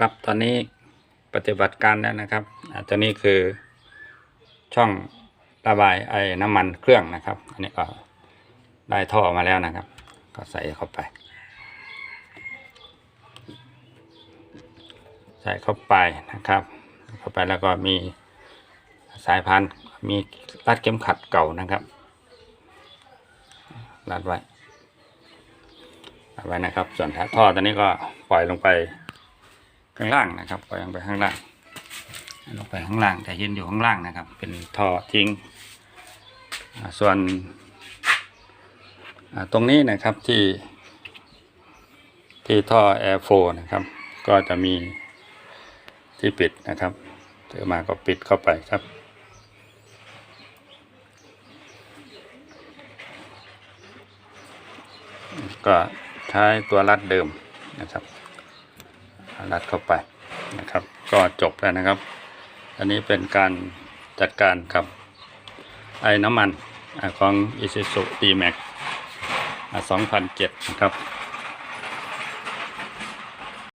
ครับตอนนี้ปฏิบัติการแล้วนะครับตัวนี้คือช่องระบายไอ้น้ำมันเครื่องนะครับ อันนี้ก็ได้ท่อมาแล้วนะครับ ก็ใส่เข้าไป ใส่เข้าไปนะครับ เข้าไปแล้วก็มีสายพันมีรัดเข็มขัดเก่านะครับรัดไว้รัดไว้นะครับ ส่วนท่อตัวนี้ก็ปล่อยลงไป ข้างล่างนะครับปล่อยลงไปข้างล่างลงไปข้างล่างแต่ยืนอยู่ข้างล่างนะครับ เป็นท่อทิ้ง ส่วนตรงนี้นะครับที่ ที่ท่อแอร์โฟนะครับ ก็จะมีที่ปิดนะครับถือมาก็ปิดเข้าไปครับก็ใช้ตัวรัดเดิมนะครับ รัดเข้าไปนะครับ ก็จบแล้วนะครับ อันนี้เป็นการจัดการกับไอ้น้ำมันอ่าของ Isuzu D-Max 2007 นะครับ